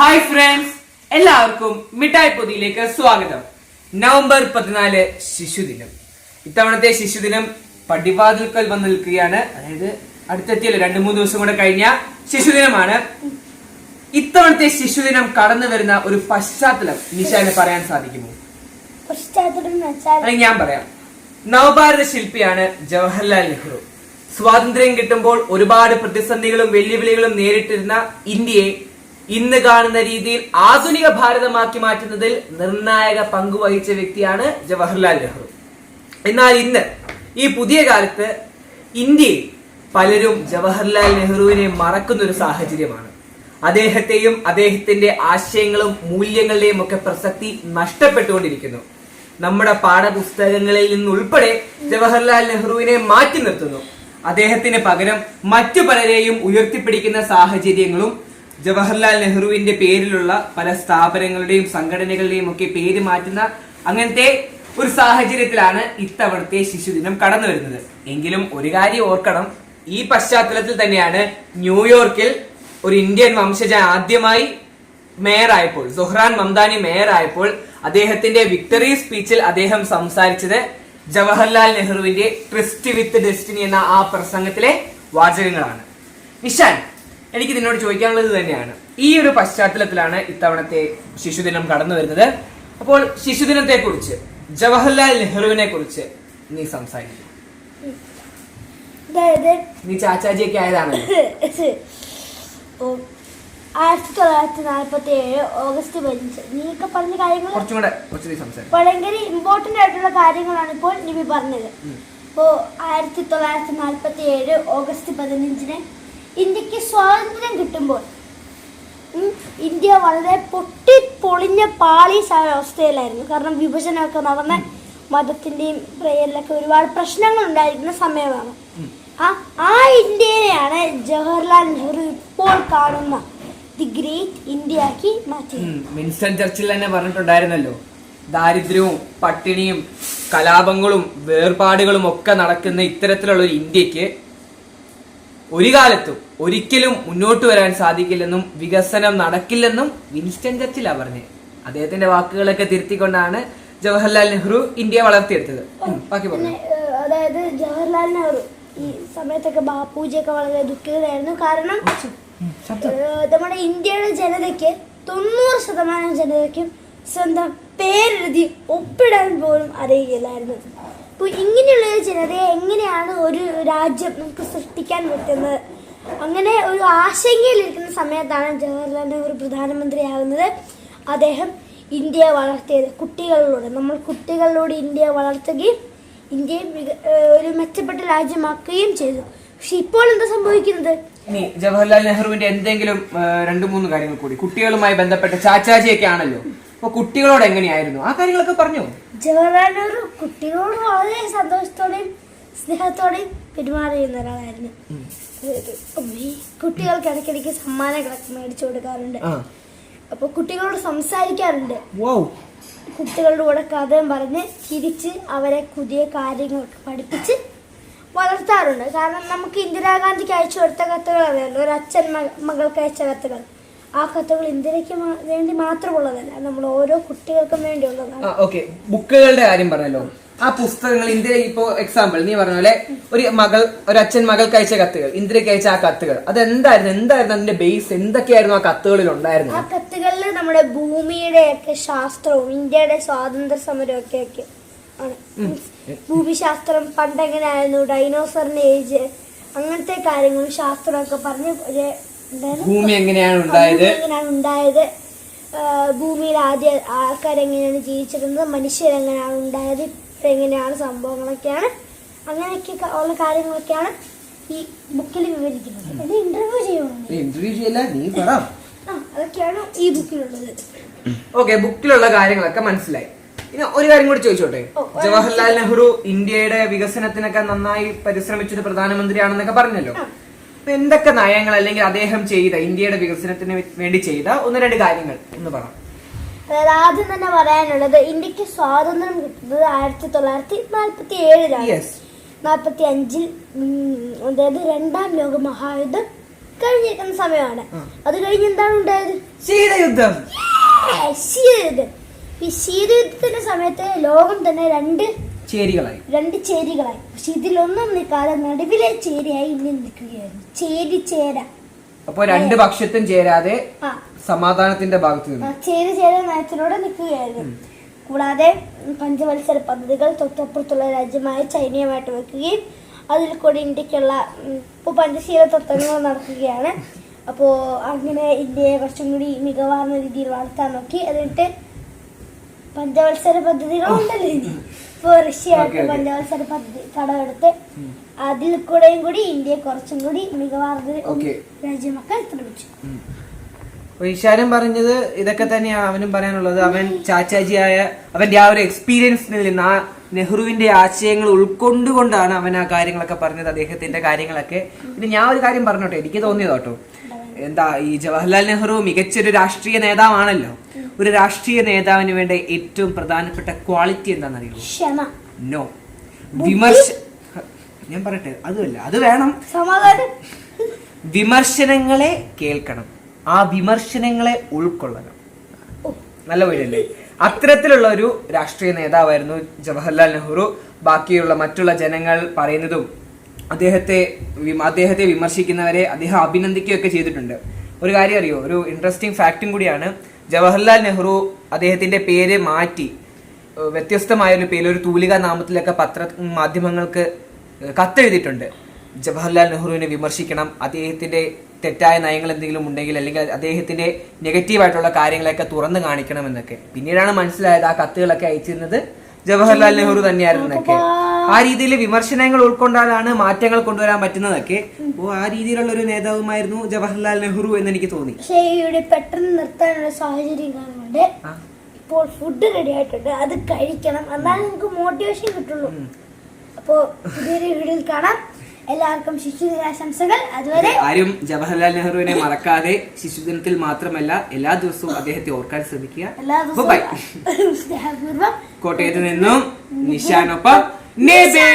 Hi friends എല്ലാവർക്കും മിഠായി പൊതിയിലേക്ക് സ്വാഗതം. നവംബർ പതിനാല് ശിശുദിനം. ഇത്തവണത്തെ ശിശുദിനം പടിവാതിൽക്കൽ വന്ന് നിൽക്കുകയാണ്. അതായത് അടുത്തെത്തിയല്ലോ രണ്ടു മൂന്ന് ദിവസം കൂടെ കഴിഞ്ഞ ശിശുദിനമാണ്. ഇത്തവണത്തെ ശിശുദിനം കടന്നു വരുന്ന ഒരു പശ്ചാത്തലം നിശാന് പറയാൻ സാധിക്കുമോ? അല്ലെങ്കിൽ ഞാൻ പറയാം. നവഭാരത ശില്പിയാണ് ജവഹർലാൽ നെഹ്റു. സ്വാതന്ത്ര്യം കിട്ടുമ്പോൾ ഒരുപാട് പ്രതിസന്ധികളും വെല്ലുവിളികളും നേരിട്ടിരുന്ന ഇന്ത്യയെ ഇന്ന് കാണുന്ന രീതിയിൽ ആധുനിക ഭാരതമാക്കി മാറ്റുന്നതിൽ നിർണായക പങ്ക് വഹിച്ച വ്യക്തിയാണ് ജവഹർലാൽ നെഹ്റു. എന്നാൽ ഇന്ന് ഈ പുതിയ കാലത്ത് ഇന്ത്യയിൽ പലരും ജവഹർലാൽ നെഹ്റുവിനെ മറക്കുന്ന ഒരു സാഹചര്യമാണ്. അദ്ദേഹത്തെയും അദ്ദേഹത്തിന്റെ ആശയങ്ങളും മൂല്യങ്ങളുടെയും ഒക്കെ പ്രസക്തി നഷ്ടപ്പെട്ടുകൊണ്ടിരിക്കുന്നു. നമ്മുടെ പാഠപുസ്തകങ്ങളിൽ നിന്നുൾപ്പെടെ ജവഹർലാൽ നെഹ്റുവിനെ മാറ്റി നിർത്തുന്നു. അദ്ദേഹത്തിന് പകരം മറ്റു പലരെയും ഉയർത്തിപ്പിടിക്കുന്ന സാഹചര്യങ്ങളും ജവഹർലാൽ നെഹ്റുവിന്റെ പേരിലുള്ള പല സ്ഥാപനങ്ങളുടെയും സംഘടനകളുടെയും ഒക്കെ പേര് മാറ്റുന്ന അങ്ങനത്തെ ഒരു സാഹചര്യത്തിലാണ് ഇത്തവണത്തെ ശിശുദിനം കടന്നു വരുന്നത്. എങ്കിലും ഒരു കാര്യം ഓർക്കണം. ഈ പശ്ചാത്തലത്തിൽ തന്നെയാണ് ന്യൂയോർക്കിൽ ഒരു ഇന്ത്യൻ വംശജ ആദ്യമായി മേയർ ആയപ്പോൾ സുഹ്റാൻ മംദാനി മേയറായപ്പോൾ അദ്ദേഹത്തിന്റെ വിക്ടറി സ്പീച്ചിൽ അദ്ദേഹം സംസാരിച്ചത് ജവഹർലാൽ നെഹ്റുവിന്റെ ട്രിസ്റ്റ് വിത്ത് ഡെസ്റ്റിനി എന്ന ആ പ്രസംഗത്തിലെ വാചകങ്ങളാണ്. നിഷാൻ എനിക്ക് നിന്നോട് ചോദിക്കാനുള്ളത് തന്നെയാണ്. ഈ ഒരു പശ്ചാത്തലത്തിലാണ് ഇത്തവണത്തെ ശിശുദിനം കടന്നു വരുന്നത്. അപ്പോൾ ശിശുദിനത്തെ കുറിച്ച് ജവഹർലാൽ നെഹ്റുവിനെ കുറിച്ച് നീ സംസാരിക്കും. നീ ചാച്ചാജിയൊക്കെ ആയതാണ് ആയിരത്തി തൊള്ളായിരത്തി നാൽപ്പത്തി ഏഴ് ഓഗസ്റ്റ് പതിനഞ്ച്. നീയൊക്കെ പറഞ്ഞ കാര്യങ്ങൾ കുറച്ചും കൂടെ ഭയങ്കര ഇമ്പോർട്ടന്റ് ആയിട്ടുള്ള കാര്യങ്ങളാണ് ഇപ്പോൾ നിവി പറഞ്ഞത്. ഇപ്പോ ആയിരത്തി തൊള്ളായിരത്തി നാൽപ്പത്തി ഏഴ് ഓഗസ്റ്റ് പതിനഞ്ചിന് ഇന്ത്യയ്ക്ക് സ്വാതന്ത്ര്യം കിട്ടുമ്പോൾ. ഇന്ത്യ വളരെ പൊട്ടി പൊളിഞ്ഞ പാളി ആയ അവസ്ഥയിലായിരുന്നു. കാരണം വിഭജനമൊക്കെ നടന്ന മതത്തിന്റെയും പ്രേയറിലൊക്കെ ഒരുപാട് പ്രശ്നങ്ങൾ ഉണ്ടായിരുന്ന സമയമാണ്. ആ ആ ഇന്ത്യയെയാണ് ജവഹർലാൽ നെഹ്റു ഇപ്പോൾ കാണുന്ന ദി ഗ്രേറ്റ് ഇന്ത്യ ആക്കി മാറ്റി ഉം, വിൻസ്റ്റൺ ചർച്ചിൽ തന്നെ പറഞ്ഞിട്ടുണ്ടായിരുന്നല്ലോ. ദാരിദ്ര്യവും പട്ടിണിയും കലാപങ്ങളും വേർപാടുകളും ഒക്കെ നടക്കുന്ന ഇത്തരത്തിലുള്ള ഒരു ഇന്ത്യയ്ക്ക് ഒരു കാലത്തും ഒരിക്കലും മുന്നോട്ട് വരാൻ സാധിക്കില്ലെന്നും വികസനം നടക്കില്ലെന്നും വിൻസ്റ്റൺ ചർച്ചിലാ പറഞ്ഞു. അദ്ദേഹത്തിന്റെ വാക്കുകളൊക്കെ തിരുത്തിക്കൊണ്ടാണ് ജവഹർലാൽ നെഹ്റു ഇന്ത്യ വളർത്തിയെടുത്തത്. ബാക്കി പറഞ്ഞു. അതായത് ജവഹർലാൽ നെഹ്റു ഈ സമയത്തൊക്കെ ബാപ്പുജിയൊക്കെ വളരെ ദുഃഖിതരായിരുന്നു. കാരണം നമ്മുടെ ഇന്ത്യയുടെ ജനതയ്ക്ക് തൊണ്ണൂറ് ശതമാനം ജനതയ്ക്കും സ്വന്തം പേരെഴുതി ഒപ്പിടാൻ പോലും അറിയില്ലായിരുന്നു. അപ്പോൾ ഇങ്ങനെയുള്ള ഒരു ജനതയെ എങ്ങനെയാണ് ഒരു രാജ്യം നമുക്ക് സൃഷ്ടിക്കാൻ പറ്റുന്നത്? അങ്ങനെ ഒരു ആശങ്കയിലിരിക്കുന്ന സമയത്താണ് ജവഹർലാൽ നെഹ്റു പ്രധാനമന്ത്രിയാകുന്നത്. അദ്ദേഹം ഇന്ത്യയെ വളർത്തിയത് കുട്ടികളിലൂടെ. നമ്മൾ കുട്ടികളിലൂടെ ഇന്ത്യയെ വളർത്തുകയും ഇന്ത്യയെ ഒരു മെച്ചപ്പെട്ട രാജ്യമാക്കുകയും ചെയ്തു. പക്ഷെ ഇപ്പോൾ എന്താ സംഭവിക്കുന്നത്? ഇനി ജവഹർലാൽ നെഹ്റുവിന്റെ എന്തെങ്കിലും രണ്ടു മൂന്ന് കാര്യങ്ങൾ കൂടി. കുട്ടികളുമായി ബന്ധപ്പെട്ട ചാച്ചാജിയൊക്കെ ആണല്ലോ. അപ്പൊ കുട്ടികളോട് എങ്ങനെയായിരുന്നു? ആ കാര്യങ്ങളൊക്കെ പറഞ്ഞു? ജവഹർലാൽ നെഹ്റു കുട്ടികളോട് വളരെ സന്തോഷത്തോടെയും സ്നേഹത്തോടെയും പെരുമാറിയുന്ന ഒരാളായിരുന്നു കുട്ടികൾക്ക് ഇടയ്ക്കിടയ്ക്ക് സമ്മാനങ്ങളൊക്കെ മേടിച്ചു കൊടുക്കാറുണ്ട്. അപ്പൊ കുട്ടികളോട് സംസാരിക്കാറുണ്ട്. കുട്ടികളുടെ കൂടെ കഥയും പറഞ്ഞ് ചിരിച്ച് അവരെ പുതിയ കാര്യങ്ങളൊക്കെ പഠിപ്പിച്ച് വളർത്താറുണ്ട്. കാരണം നമുക്ക് ഇന്ദിരാഗാന്ധിക്ക് അയച്ചു കൊടുത്ത കത്തുകൾ അറിയാമല്ലോ ഒരു അച്ഛൻ മകൾക്ക് അയച്ച കത്തുകൾ ആ കഥകൾ ഇന്ത്യയ്ക്ക് വേണ്ടി മാത്രമുള്ളതല്ല നമ്മൾ ഓരോ കുട്ടികൾക്കും വേണ്ടിയുള്ളതാണ്. ഓക്കെ ബുക്കുകളുടെ കാര്യം പറഞ്ഞല്ലോ. ആ പുസ്തകങ്ങൾ ഇന്ത്യ ഇപ്പോ എക്സാമ്പിൾ നീ പറഞ്ഞ പോലെ ഒരു മകൾ ഒരു അച്ഛൻ മകൾക്ക് അയച്ച കത്തുകൾ ഇന്ത്യയ്ക്ക് അയച്ച ആ കത്തുകൾ. അത് എന്തായിരുന്നു എന്തായിരുന്നു അതിന്റെ ബേസ് എന്തൊക്കെയായിരുന്നു ആ കത്തുകളിൽ ഉണ്ടായിരുന്നു ആ കത്തുകളിൽ നമ്മുടെ ഭൂമിയുടെയൊക്കെ ശാസ്ത്രവും ഇന്ത്യയുടെ സ്വാതന്ത്ര്യ സമരവും ഒക്കെ ഒക്കെ ആണ് ഭൂമിശാസ്ത്രം പണ്ടെങ്ങനെയായിരുന്നു? ഡൈനോസറിന്റെ ഏജ് അങ്ങനത്തെ കാര്യങ്ങളും ശാസ്ത്രമൊക്കെ പറഞ്ഞ് ഭൂമി എങ്ങനെയാണ് ഉണ്ടായത്? എങ്ങനെയാണ് ഉണ്ടായത്? ഭൂമിയിൽ ആദ്യ ആൾക്കാരെങ്ങനെയാണ് ജീവിച്ചിരുന്നത്? മനുഷ്യരെങ്ങനെയാണ് ഉണ്ടായത്? ഇപ്പൊ എങ്ങനെയാണ് സംഭവങ്ങളൊക്കെയാണ്? അങ്ങനെയൊക്കെ ഉള്ള കാര്യങ്ങളൊക്കെയാണ് ഈ ബുക്കിൽ വിവരിക്കുന്നത്. എന്നെ ഇന്റർവ്യൂ ചെയ്യണം ഇന്റർവ്യൂ ചെയ്യല്ല? നീ പറ. ആ അതൊക്കെയാണ് ഈ ബുക്കിലുള്ളത്. ഓക്കെ ബുക്കിലുള്ള കാര്യങ്ങളൊക്കെ മനസ്സിലായി. ഇനി ഒരു കാര്യം കൂടി ചോദിച്ചോട്ടെ? ജവഹർലാൽ നെഹ്റു ഇന്ത്യയുടെ വികസനത്തിനൊക്കെ നന്നായി പരിശ്രമിച്ചൊരു പ്രധാനമന്ത്രിയാണെന്നൊക്കെ പറഞ്ഞല്ലോ. അപ്പൊ എന്തൊക്കെ നയങ്ങൾ അല്ലെങ്കിൽ അദ്ദേഹം ചെയ്ത ഇന്ത്യയുടെ വികസനത്തിന് വേണ്ടി ചെയ്ത ഒന്ന് രണ്ട് കാര്യങ്ങൾ എന്ന് പറയാം അതായത് ആദ്യം തന്നെ പറയാനുള്ളത് ഇന്ത്യയ്ക്ക് സ്വാതന്ത്ര്യം കിട്ടുന്നത് ആയിരത്തി തൊള്ളായിരത്തി നാൽപ്പത്തി ഏഴിലാണ് നാൽപ്പത്തി അഞ്ചിൽ അതായത് രണ്ടാം ലോക മഹായുദ്ധം കഴിഞ്ഞിരിക്കുന്ന സമയമാണ്. അത് കഴിഞ്ഞ് എന്താണ് ഉണ്ടായത്? ശീതയുദ്ധം. ശീതയുദ്ധം. ഈ ശീതയുദ്ധത്തിന്റെ സമയത്ത് ലോകം തന്നെ രണ്ട് ചേരികളായി. രണ്ട് ചേരികളായി. പക്ഷെ ഇതിലൊന്നും നിൽക്കാതെ നടുവിലെ ചേരിയായി ഇനി നിൽക്കുകയായിരുന്നു. ചേരി ചേര. അപ്പൊ രണ്ട് പക്ഷത്തും ചേരാതെ സമാധാനത്തിന്റെ ഭാഗത്ത് നിന്ന്. ചേരി ചേര നയത്തിലൂടെ നിൽക്കുകയായിരുന്നു. കൂടാതെ പഞ്ചവത്സര പദ്ധതികൾ തൊട്ടപ്പുറത്തുള്ള രാജ്യമായ ചൈനയുമായിട്ട് വെക്കുകയും അതിൽ കൂടി ഇന്ത്യക്കുള്ള ഇപ്പൊ ഇപ്പോൾ പഞ്ചശീല തത്വങ്ങൾ നടക്കുകയാണ്. അപ്പോൾ അങ്ങനെ ഇന്ത്യയെ കുറച്ചും കൂടി മികവാർന്ന രീതിയിൽ വളർത്താൻ നോക്കി. എന്നിട്ട് പഞ്ചവത്സര പദ്ധതികൾ ഉണ്ടല്ലോ ഇനി. okay. പഞ്ചവത്സര പദ്ധതി കടമെടുത്ത് അതിൽ കൂടെയും കൂടി ഇന്ത്യയെ കുറച്ചും കൂടി മികവാർന്ന രാജ്യമൊക്കെ ശ്രമിച്ചു ഈശാനും പറഞ്ഞത് ഇതൊക്കെ തന്നെയാണ് അവനും പറയാനുള്ളത്. അവൻ ചാച്ചാജിയായ അവന്റെ ആ ഒരു എക്സ്പീരിയൻസിൽ നിന്ന് ആ നെഹ്റുവിന്റെ ആശയങ്ങൾ ഉൾക്കൊണ്ടുകൊണ്ടാണ് അവൻ ആ കാര്യങ്ങളൊക്കെ പറഞ്ഞത് അദ്ദേഹത്തിന്റെ കാര്യങ്ങളൊക്കെ. പിന്നെ ഞാൻ ഒരു കാര്യം പറഞ്ഞോട്ടെ എനിക്ക് തോന്നിയത് കേട്ടോ എന്താ ഈ ജവഹർലാൽ നെഹ്റു മികച്ചൊരു രാഷ്ട്രീയ നേതാവാണല്ലോ. ഒരു രാഷ്ട്രീയ നേതാവിന് വേണ്ട ഏറ്റവും പ്രധാനപ്പെട്ട ക്വാളിറ്റി എന്താണെന്നറിയോ? നോ വിമർശ ഞാൻ പറയട്ടെ അതുമല്ല അത് വേണം. വിമർശനങ്ങളെ കേൾക്കണം. ആ വിമർശനങ്ങളെ ഉൾക്കൊള്ളണം. നല്ല വഴിയല്ലേ അത്തരത്തിലുള്ള ഒരു രാഷ്ട്രീയ നേതാവായിരുന്നു ജവഹർലാൽ നെഹ്റു. ബാക്കിയുള്ള മറ്റുള്ള ജനങ്ങൾ പറയുന്നതും അദ്ദേഹത്തെ അദ്ദേഹത്തെ വിമർശിക്കുന്നവരെ അദ്ദേഹം അഭിനന്ദിക്കുകയൊക്കെ ചെയ്തിട്ടുണ്ട്. ഒരു കാര്യം അറിയോ? ഒരു ഇൻട്രസ്റ്റിംഗ് ഫാക്റ്റും കൂടിയാണ്. ജവഹർലാൽ നെഹ്റു അദ്ദേഹത്തിന്റെ പേര് മാറ്റി വ്യത്യസ്തമായ ഒരു പേര് ഒരു തൂലിക നാമത്തിലൊക്കെ പത്ര മാധ്യമങ്ങൾക്ക് കത്തെഴുതിയിട്ടുണ്ട്. ജവഹർലാൽ നെഹ്റുവിനെ വിമർശിക്കണം. അദ്ദേഹത്തിന്റെ തെറ്റായ നയങ്ങൾ എന്തെങ്കിലും ഉണ്ടെങ്കിൽ അല്ലെങ്കിൽ അദ്ദേഹത്തിന്റെ നെഗറ്റീവായിട്ടുള്ള കാര്യങ്ങളൊക്കെ തുറന്നു കാണിക്കണം എന്നൊക്കെ. പിന്നീടാണ് മനസ്സിലായത് ആ കത്തുകളൊക്കെ അയച്ചിരുന്നത് ജവഹർലാൽ നെഹ്റു തന്നെയായിരുന്നു എന്നൊക്കെ ആ രീതിയിൽ വിമർശനങ്ങൾ ഉൾക്കൊണ്ടാലാണ് മാറ്റങ്ങൾ കൊണ്ടുവരാൻ പറ്റുന്നതൊക്കെ ഓ ആ രീതിയിലുള്ള ഒരു നേതാവുമായിരുന്നു ജവഹർലാൽ നെഹ്റു എന്ന് എനിക്ക് തോന്നി. പക്ഷേ ഇവിടെ പെട്ടെന്ന് നിർത്താനുള്ള സാഹചര്യം കാണുന്നുണ്ട്. ഇപ്പോൾ ഫുഡ് റെഡി ആയിട്ടുണ്ട്. അത് കഴിക്കണം. എന്നാലും നമുക്ക് മോട്ടിവേഷൻ കിട്ടുള്ളൂ. അപ്പോ പുതിയൊരു വീഡിയോയിൽ കാണാം. എല്ലാവർക്കും ശിശുദിനാശംസകൾ. അതുവരെ ആരും ജവഹർലാൽ നെഹ്റുവിനെ മറക്കാതെ ശിശുദിനത്തിൽ മാത്രമല്ല എല്ലാ ദിവസവും അദ്ദേഹത്തെ ഓർക്കാൻ ശ്രമിക്കുക. എല്ലാ ബൈ ദിവസവും സ്നേഹപൂർവം കോട്ടയത്ത് നിന്നും നിശാനൊപ്പം നേബേ.